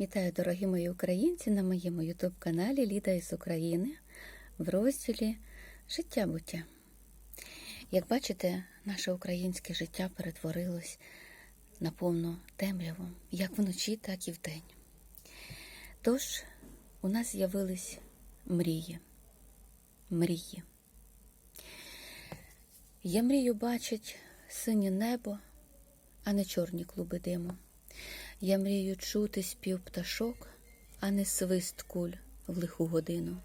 Вітаю, дорогі мої українці, на моєму ютуб-каналі Ліда із України в розділі Життя буття. Як бачите, наше українське життя перетворилось на повну темряву, як вночі, так і вдень. Тож у нас з'явились мрії. Мрії. Я мрію бачить синє небо, а не чорні клуби диму. Я мрію чути спів пташок, а не свист куль в лиху годину.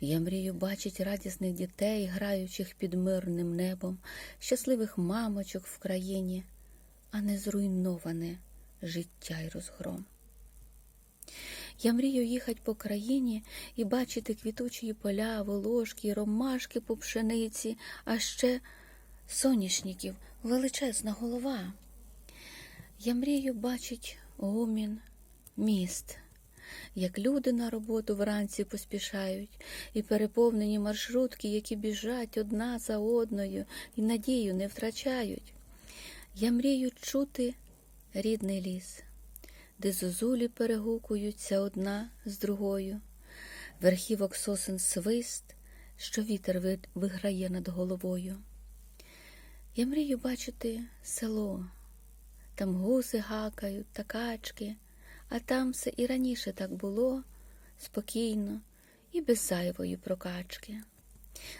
Я мрію бачить радісних дітей, граючих під мирним небом, щасливих мамочок в країні, а не зруйноване життя й розгром. Я мрію їхать по країні і бачити квітучі поля, волошки, ромашки по пшениці, а ще соняшників, величезна голова. Я мрію бачить гомін міст, як люди на роботу вранці поспішають, і переповнені маршрутки, які біжать одна за одною і надію не втрачають. Я мрію чути рідний ліс, де зозулі перегукуються одна з другою, верхівок сосен свист, що вітер виграє над головою. Я мрію бачити село. Там гуси гакають та качки, а там все і раніше так було спокійно і без зайвої прокачки.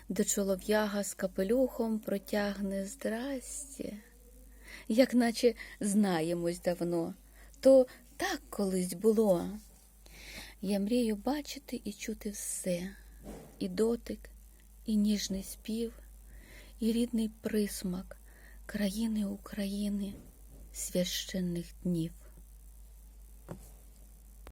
До чолов'яга з капелюхом протягне здрастя, як наче знаємось давно, то так колись було. Я мрію бачити і чути все, і дотик, і ніжний спів, і рідний присмак країни України священних днів.